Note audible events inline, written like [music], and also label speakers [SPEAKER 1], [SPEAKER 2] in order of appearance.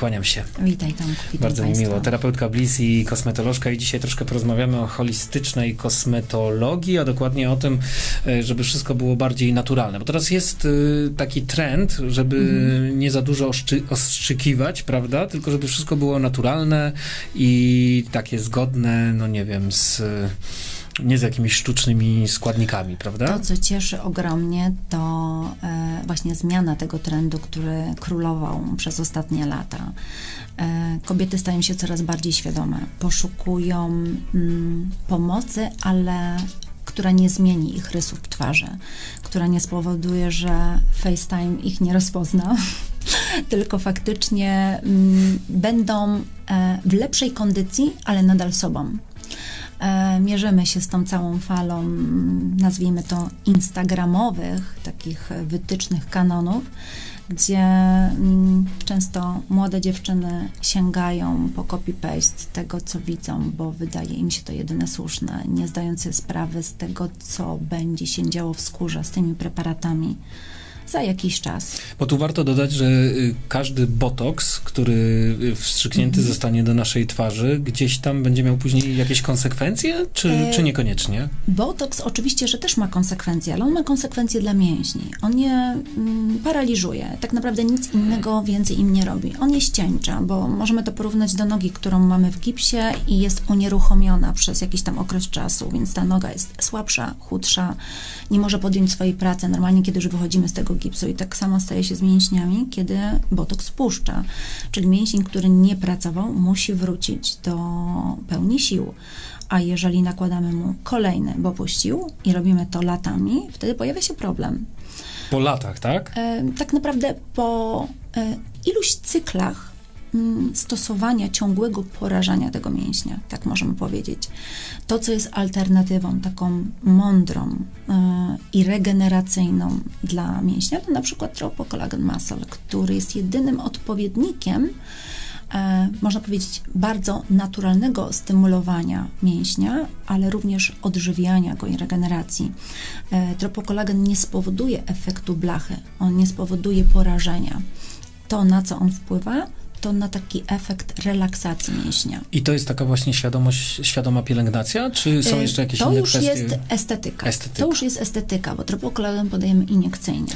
[SPEAKER 1] Kłaniam się.
[SPEAKER 2] Witaj Tomku,
[SPEAKER 1] Bardzo mi miło. Terapeutka Bliss i kosmetolożka i dzisiaj troszkę porozmawiamy o holistycznej kosmetologii, a dokładnie o tym, e, żeby wszystko było bardziej naturalne. Bo teraz jest y, taki trend, żeby
[SPEAKER 2] Mhm.
[SPEAKER 1] nie za dużo oszczy- ostrzykiwać, prawda? Tylko żeby wszystko było naturalne i takie zgodne, no nie wiem, z nie z jakimiś sztucznymi składnikami, prawda?
[SPEAKER 2] To, co cieszy ogromnie, to e, właśnie zmiana tego trendu, który królował przez ostatnie lata. E, kobiety stają się coraz bardziej świadome, poszukują mm, pomocy, ale która nie zmieni ich rysów twarzy, która nie spowoduje, że FaceTime ich nie rozpozna, [laughs] tylko faktycznie mm, będą e, w lepszej kondycji, ale nadal sobą. E, mierzymy się z tą całą falą, nazwijmy to instagramowych, takich wytycznych kanonów, gdzie mm, często młode dziewczyny sięgają po copy-paste tego, co widzą, bo wydaje im się to jedyne słuszne, nie zdając sobie sprawy z tego, co będzie się działo w skórze z tymi preparatami za jakiś czas.
[SPEAKER 1] Bo tu warto dodać, że y, każdy botoks, który y, wstrzyknięty
[SPEAKER 2] Mhm.
[SPEAKER 1] zostanie do naszej twarzy, gdzieś tam będzie miał później jakieś konsekwencje, czy,
[SPEAKER 2] E,
[SPEAKER 1] czy niekoniecznie?
[SPEAKER 2] Botoks oczywiście, że też ma konsekwencje, ale on ma konsekwencje dla mięśni. On je mm, paraliżuje. Tak naprawdę nic innego więcej im nie robi. On je ścieńcza, bo możemy to porównać do nogi, którą mamy w gipsie i jest unieruchomiona przez jakiś tam okres czasu, więc ta noga jest słabsza, chudsza, nie może podjąć swojej pracy normalnie, kiedy już wychodzimy z tego gipsu. I tak samo staje się z mięśniami, kiedy botoks spuszcza. Czyli mięsień, który nie pracował, musi wrócić do pełni sił. A jeżeli nakładamy mu kolejny, bo puścił i robimy to latami, wtedy pojawia się problem.
[SPEAKER 1] Po latach, tak?
[SPEAKER 2] E, tak naprawdę po e, iluś cyklach stosowania ciągłego porażania tego mięśnia, tak możemy powiedzieć. To, co jest alternatywą taką mądrą e, i regeneracyjną dla mięśnia, to na przykład Tropocolagen Muscle, który jest jedynym odpowiednikiem e, można powiedzieć, bardzo naturalnego stymulowania mięśnia, ale również odżywiania go i regeneracji. E, Tropokolagen nie spowoduje efektu blachy, on nie spowoduje porażenia. To, na co on wpływa, to na taki efekt relaksacji mięśnia.
[SPEAKER 1] I to jest taka właśnie świadomość, świadoma pielęgnacja, czy są
[SPEAKER 2] E,
[SPEAKER 1] jeszcze jakieś
[SPEAKER 2] to
[SPEAKER 1] inne
[SPEAKER 2] już
[SPEAKER 1] kwestie?
[SPEAKER 2] jest estetyka.
[SPEAKER 1] Estetyka.
[SPEAKER 2] To już jest estetyka, bo tropokolagen podajemy iniekcyjnie.